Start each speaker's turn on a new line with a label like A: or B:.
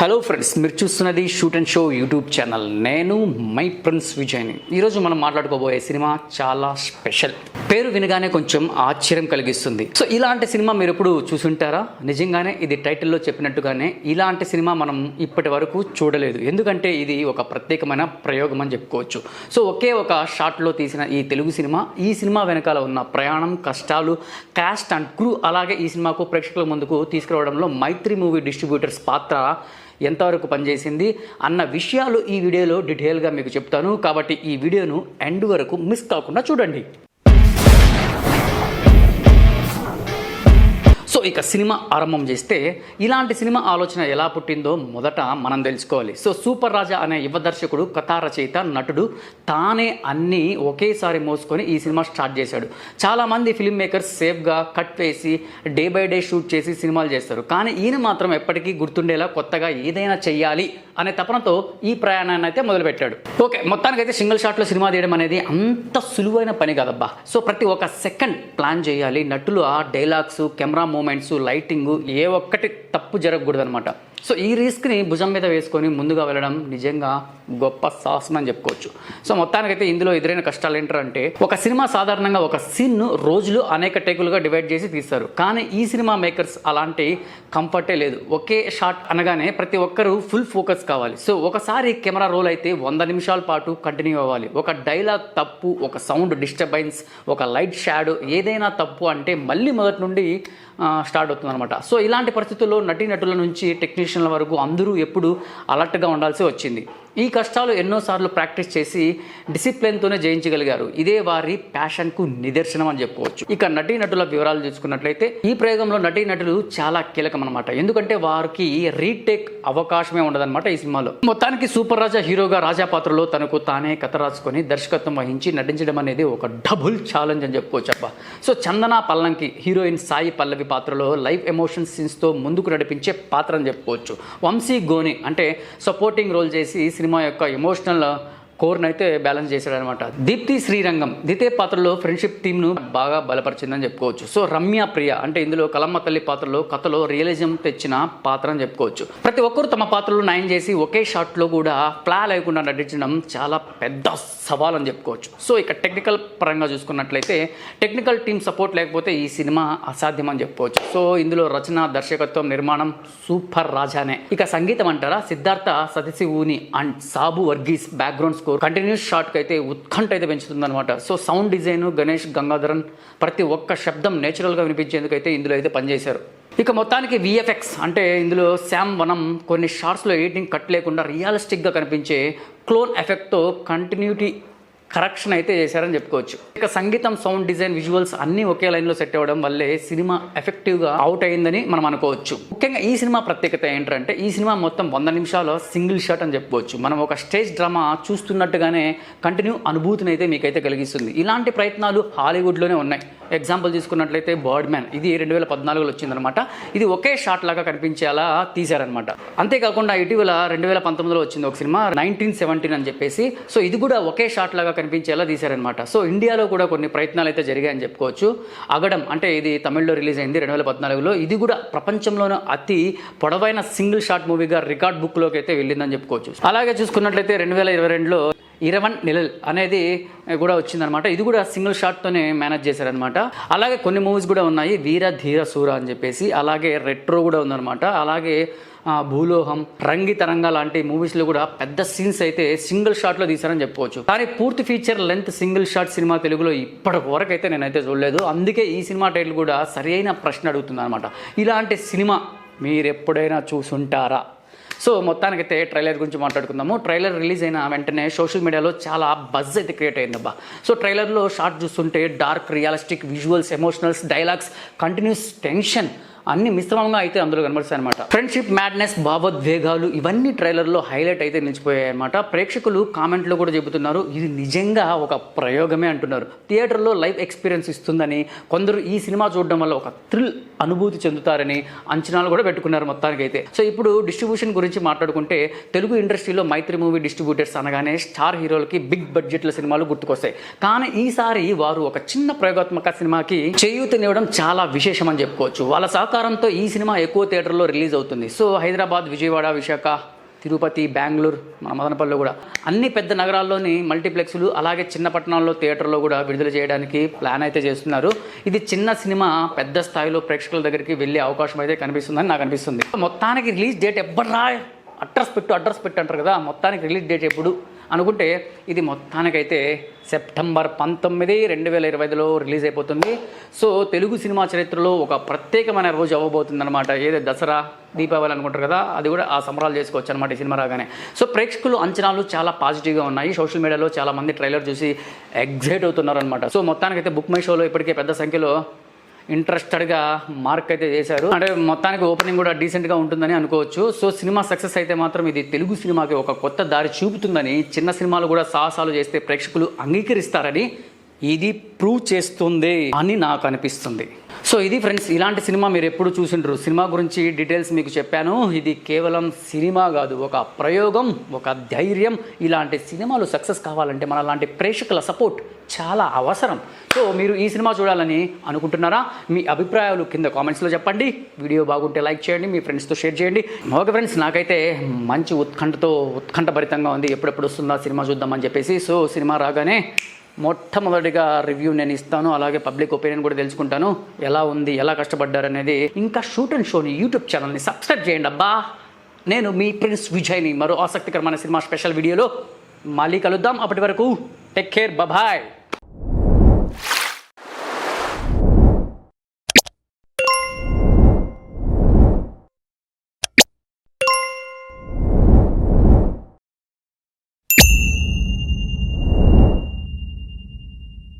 A: Hello friends మీరు చూస్తున్నది shoot and show YouTube channel నేను మై ప్రిన్స్ విజయ్ని ఈరోజు మనం మాట్లాడుకోబోయే సినిమా చాలా స్పెషల్. పేరు వినగానే కొంచెం ఆశ్చర్యం కలిగిస్తుంది. సో ఇలాంటి సినిమా మీరు ఎప్పుడు చూసుంటారా? నిజంగానే ఇది టైటిల్లో చెప్పినట్టుగానే ఇలాంటి సినిమా మనం ఇప్పటి వరకు చూడలేదు. ఎందుకంటే ఇది ఒక ప్రత్యేకమైన ప్రయోగం అని చెప్పుకోవచ్చు. సో ఒకే ఒక షాట్లో తీసిన ఈ తెలుగు సినిమా ఈ సినిమా వెనకాల ఉన్న ప్రయాణం కష్టాలు కాస్ట్ అండ్ క్రూ అలాగే ఈ సినిమాకు ప్రేక్షకుల ముందుకు తీసుకురావడంలో మైత్రి మూవీ డిస్ట్రిబ్యూటర్స్ పాత్ర ఎంతవరకు పనిచేసింది అన్న విషయాలు ఈ వీడియోలో డీటెయిల్గా మీకు చెప్తాను. కాబట్టి ఈ వీడియోను ఎండ్ వరకు మిస్ కాకుండా చూడండి. సో ఇక సినిమా ఆరంభం చేస్తే ఇలాంటి సినిమా ఆలోచన ఎలా పుట్టిందో మొదట మనం తెలుసుకోవాలి. సో సూపర్ రాజా అనే యువ దర్శకుడు కథా రచయిత నటుడు తానే అన్నీ ఒకేసారి మోసుకొని ఈ సినిమా స్టార్ట్ చేశాడు. చాలామంది ఫిల్మ్ మేకర్స్ సేఫ్గా కట్ వేసి డే బై డే షూట్ చేసి సినిమాలు చేస్తారు. కానీ ఈయన మాత్రం ఎప్పటికీ గుర్తుండేలా కొత్తగా ఏదైనా చెయ్యాలి అనే తపనతో ఈ ప్రయాణాన్ని అయితే మొదలుపెట్టాడు. ఓకే మొత్తానికి అయితే సింగిల్ షాట్లో సినిమా తీయడం అనేది అంత సులువైన పని కాదబ్బా. సో ప్రతి ఒక్క సెకండ్ ప్లాన్ చేయాలి. నటులు ఆ డైలాగ్స్ కెమెరా మూమెంట్స్ లైటింగ్ ఏ ఒక్కటి తప్పు జరగకూడదు అనమాట సో ఈ రిస్క్ని భుజం మీద వేసుకొని ముందుగా వెళ్ళడం నిజంగా గొప్ప సాహసం అని చెప్పుకోవచ్చు. సో మొత్తానికైతే ఇందులో ఎదురైన కష్టాలు ఏంటంటే ఒక సినిమా సాధారణంగా ఒక సీన్ను రోజులు అనేక టేకులుగా డివైడ్ చేసి తీస్తారు. కానీ ఈ సినిమా మేకర్స్ అలాంటి కంఫర్టే లేదు. ఒకే షాట్ అనగానే ప్రతి ఒక్కరూ ఫుల్ ఫోకస్ కావాలి. సో ఒకసారి కెమెరా రోల్ అయితే వంద నిమిషాల పాటు కంటిన్యూ అవ్వాలి. ఒక డైలాగ్ తప్పు ఒక సౌండ్ డిస్టర్బెన్స్ ఒక లైట్ షాడో ఏదైనా తప్పు అంటే మళ్ళీ మొదటి నుండి స్టార్ట్ అవుతుంది అనమాట సో ఇలాంటి పరిస్థితుల్లో నటీనటుల నుంచి టెక్నీషియన్ల వరకు అందరూ ఎప్పుడు అలర్ట్గా ఉండాల్సి వచ్చింది. ఈ కష్టాలు ఎన్నోసార్లు ప్రాక్టీస్ చేసి డిసిప్లిన్తోనే జయించగలిగారు. ఇదే వారి ప్యాషన్కు నిదర్శనం అని చెప్పుకోవచ్చు. ఇక నటీనటుల వివరాలు చూసుకున్నట్లయితే ఈ ప్రయోగంలో నటీనటులు చాలా కీలకం అనమాట ఎందుకంటే వారికి రీటేక్ అవకాశమే ఉండదన్నమాట ఈ సినిమాలో. మొత్తానికి సూపర్ రాజా హీరోగా రాజా పాత్రలో తనకు తానే కథ రాసుకొని దర్శకత్వం వహించి నటించడం అనేది ఒక డబుల్ ఛాలెంజ్ అని చెప్పుకోవచ్చు అబ్బా. సో చందన పల్లంకి హీరోయిన్ సాయి పల్లవి పాత్రలో లైవ్ ఎమోషన్ సీన్స్తో ముందుకు నడిపించే పాత్ర అని చెప్పుకోవచ్చు. వంశీ గోని అంటే సపోర్టింగ్ రోల్ చేసి సినిమా యొక్క ఎమోషనల్ కోర్ను అయితే బ్యాలెన్స్ చేశాడనమాట. దీప్తి శ్రీరంగం దితే పాత్రలో ఫ్రెండ్షిప్ టీంను బాగా బలపరిచిందని చెప్పుకోవచ్చు. సో రమ్య ప్రియ అంటే ఇందులో కలమ్మ తల్లి పాత్రలో కథలో రియలిజం తెచ్చిన పాత్ర అని చెప్పుకోవచ్చు. ప్రతి ఒక్కరు తమ పాత్రలు నయం చేసి ఒకే షాట్లో కూడా ప్లా లేకుండా నటించడం చాలా పెద్ద సవాల్ అని చెప్పుకోవచ్చు. సో ఇక టెక్నికల్ పరంగా చూసుకున్నట్లయితే టెక్నికల్ టీం సపోర్ట్ లేకపోతే ఈ సినిమా అసాధ్యం అని చెప్పుకోవచ్చు. సో ఇందులో రచన దర్శకత్వం నిర్మాణం సూపర్ రాజానే. ఇక సంగీతం అంటారా? సిద్ధార్థ సతీసి ఊని and Sabu Varghese background score continuous షాట్కి అయితే ఉత్కంఠ అయితే పెంచుతుందన్నమాట. So sound design Ganesh Gangadharan ప్రతి ఒక్క శబ్దం నేచురల్గా వినిపించేందుకు అయితే ఇందులో అయితే పనిచేశారు. ఇక మొత్తానికి విఎఫ్ఎక్స్ అంటే ఇందులో శామ్ వనం కొన్ని షార్ట్స్లో ఎడిటింగ్ కట్ లేకుండా రియలిస్టిక్గా కనిపించే క్లోన్ ఎఫెక్ట్తో కంటిన్యూటీ కరెక్షన్ అయితే చేశారని చెప్పుకోవచ్చు. ఇక సంగీతం సౌండ్ డిజైన్ విజువల్స్ అన్నీ ఒకే లైన్లో సెట్ అవ్వడం వల్లే సినిమా ఎఫెక్టివ్గా అవుట్ అయిందని మనం అనుకోవచ్చు. ముఖ్యంగా ఈ సినిమా ప్రత్యేకత ఏంటంటే ఈ సినిమా మొత్తం వంద నిమిషాల సింగిల్ షాట్ అని చెప్పుకోవచ్చు. మనం ఒక స్టేజ్ డ్రామా చూస్తున్నట్టుగానే కంటిన్యూ అనుభూతిని అయితే మీకైతే కలిగిస్తుంది. ఇలాంటి ప్రయత్నాలు హాలీవుడ్లోనే ఉన్నాయి. ఎగ్జాంపుల్ తీసుకున్నట్లయితే బర్డ్ మ్యాన్ ఇది రెండు వేల పద్నాలుగులో వచ్చిందనమాట. ఇది ఒకే షాట్ లాగా కనిపించేలా తీశారనమాట. అంతేకాకుండా ఇటీవల రెండు వేల పంతొమ్మిదిలో వచ్చింది ఒక సినిమా నైన్టీన్ సెవెంటీన్ అని చెప్పేసి. సో ఇది కూడా ఒకే షాట్ లాగా కనిపించేలా తీశారనమాట సో ఇండియాలో కూడా కొన్ని ప్రయత్నాలు అయితే జరిగాయని చెప్పుకోవచ్చు. అగడం అంటే ఇది తమిళ్ళో రిలీజ్ అయింది రెండు వేల పద్నాలుగులో. ఇది కూడా ప్రపంచంలోనే అతి పొడవైన సింగిల్ షాట్ మూవీగా రికార్డ్ బుక్లోకి అయితే వెళ్ళిందని చెప్పుకోవచ్చు. అలాగే చూసుకున్నట్లయితే రెండు వేల ఇరవై రెండులో ఇరవన్ నిలల్ అనేది కూడా వచ్చిందనమాట ఇది కూడా సింగిల్ షాట్తోనే మేనేజ్ చేశారనమాట అలాగే కొన్ని మూవీస్ కూడా ఉన్నాయి. వీర ధీర సూర అని చెప్పేసి. అలాగే రెట్రో కూడా ఉందన్నమాట. అలాగే భూలోహం రంగి తరంగా లాంటి మూవీస్లో కూడా పెద్ద సీన్స్ అయితే సింగిల్ షాట్లో తీశారని చెప్పుకోవచ్చు. కానీ పూర్తి feature length single shot cinema తెలుగులో ఇప్పటి వరకు అయితే నేనైతే చూడలేదు. అందుకే ఈ సినిమా టైటిల్ కూడా సరైన ప్రశ్న అడుగుతుంది అనమాట ఇలాంటి సినిమా మీరు ఎప్పుడైనా చూసుంటారా? సో మొత్తానికైతే ట్రైలర్ గురించి మాట్లాడుకుందాము. ట్రైలర్ రిలీజ్ అయిన వెంటనే సోషల్ మీడియాలో చాలా బజ్ అయితే క్రియేట్ అయిందబ్బా. సో ట్రైలర్లో షార్ట్ చూస్తుంటే dark realistic visuals emotionals dialogues continuous tension అన్ని మిశ్రమంగా అయితే అందులో కనబడుతాయి అనమాట ఫ్రెండ్షిప్ మ్యాడ్నెస్ భావోద్వేగాలు ఇవన్నీ ట్రైలర్లో హైలైట్ అయితే నిలిచిపోయాయి అనమాట ప్రేక్షకులు కామెంట్లో కూడా చెబుతున్నారు ఇది నిజంగా ఒక ప్రయోగమే అంటున్నారు. థియేటర్లో లైవ్ ఎక్స్పీరియన్స్ ఇస్తుందని కొందరు ఈ సినిమా చూడడం వల్ల ఒక థ్రిల్ అనుభూతి చెందుతారని అంచనాలు కూడా పెట్టుకున్నారు మొత్తానికి అయితే సో ఇప్పుడు డిస్ట్రిబ్యూషన్ గురించి మాట్లాడుకుంటే తెలుగు ఇండస్ట్రీలో మైత్రి మూవీ డిస్ట్రిబ్యూటర్స్ అనగానే స్టార్ హీరోలకి బిగ్ బడ్జెట్ల సినిమాలు గుర్తుకొస్తాయి. కానీ ఈసారి వారు ఒక చిన్న ప్రయోగాత్మక సినిమాకి చేయూతనివ్వడం చాలా విశేషం అని చెప్పుకోవచ్చు. వాళ్ళ సహకారం సహకారంతో ఈ సినిమా ఎక్కువ థియేటర్లో రిలీజ్ అవుతుంది. సో హైదరాబాద్ విజయవాడ విశాఖ తిరుపతి బెంగళూరు మన మదనపల్లిలో కూడా. అన్ని పెద్ద నగరాల్లోని మల్టీప్లెక్స్లు అలాగే చిన్న పట్టణాల్లో థియేటర్లో కూడా విడుదల చేయడానికి ప్లాన్ అయితే చేస్తున్నారు. ఇది చిన్న సినిమా పెద్ద స్థాయిలో ప్రేక్షకుల దగ్గరికి వెళ్ళే అవకాశం అయితే కనిపిస్తుందని నాకు అనిపిస్తుంది. మొత్తానికి రిలీజ్ డేట్ ఎప్పుడు అడ్రస్ పెట్టు అడ్రస్ పెట్టు అంటారు కదా మొత్తానికి రిలీజ్ డేట్ ఎప్పుడు? అనుకుంటే ఇది మొత్తానికైతే సెప్టెంబర్ పంతొమ్మిది రెండు వేల ఇరవై ఐదులో రిలీజ్ అయిపోతుంది. సో తెలుగు సినిమా చరిత్రలో ఒక ప్రత్యేకమైన రోజు అవ్వబోతుంది అనమాట ఏదో? దసరా దీపావళి అనుకుంటారు కదా అది కూడా ఆ సంబరాలు చేసుకోవచ్చు అనమాట ఈ సినిమా రాగానే. సో ప్రేక్షకులు అంచనాలు చాలా పాజిటివ్గా ఉన్నాయి. సోషల్ మీడియాలో చాలా మంది ట్రైలర్ చూసి ఎగ్జైట్ అవుతున్నారు అనమాట సో మొత్తానికైతే బుక్ మై షోలో ఇప్పటికే పెద్ద సంఖ్యలో ఇంట్రెస్టెడ్గా మార్క్ అయితే చేశారు. అంటే మొత్తానికి ఓపెనింగ్ కూడా డీసెంట్గా ఉంటుందని అనుకోవచ్చు. సో సినిమా సక్సెస్ అయితే మాత్రం ఇది తెలుగు సినిమాకి ఒక కొత్త దారి చూపుతుందని చిన్న సినిమాలు కూడా సాహసాలు చేస్తే ప్రేక్షకులు అంగీకరిస్తారని ఇది ప్రూవ్ చేస్తుంది అని నాకు అనిపిస్తుంది. సో ఇది ఫ్రెండ్స్ ఇలాంటి సినిమా మీరు ఎప్పుడు చూసిండ్రు? సినిమా గురించి డీటెయిల్స్ మీకు చెప్పాను. ఇది కేవలం సినిమా కాదు ఒక ప్రయోగం ఒక ధైర్యం. ఇలాంటి సినిమాలు సక్సెస్ కావాలంటే మన లాంటి ప్రేక్షకుల సపోర్ట్ చాలా అవసరం. సో మీరు ఈ సినిమా చూడాలని అనుకుంటున్నారా? మీ అభిప్రాయాలు కింద కామెంట్స్లో చెప్పండి. వీడియో బాగుంటే లైక్ చేయండి మీ ఫ్రెండ్స్తో షేర్ చేయండి. ఓకే ఫ్రెండ్స్ నాకైతే మంచి ఉత్కంఠతో ఉత్కంఠభరితంగా ఉంది. ఎప్పుడెప్పుడు వస్తుందా సినిమా చూద్దామని చెప్పేసి. సో సినిమా రాగానే మొట్టమొదటిగా రివ్యూ నేను ఇస్తాను అలాగే పబ్లిక్ ఒపీనియన్ కూడా తెలుసుకుంటాను. ఎలా ఉంది ఎలా కష్టపడ్డారు అనేది ఇంకా షూట్ అండ్ షోని యూట్యూబ్ ఛానల్ని సబ్స్క్రైబ్ చేయండి అబ్బా. నేను మీ ప్రిన్స్ విజయ్ని మరో ఆసక్తికరమైన సినిమా స్పెషల్ వీడియోలో మళ్ళీ కలుద్దాం. అప్పటి వరకు టేక్ కేర్ బాయ్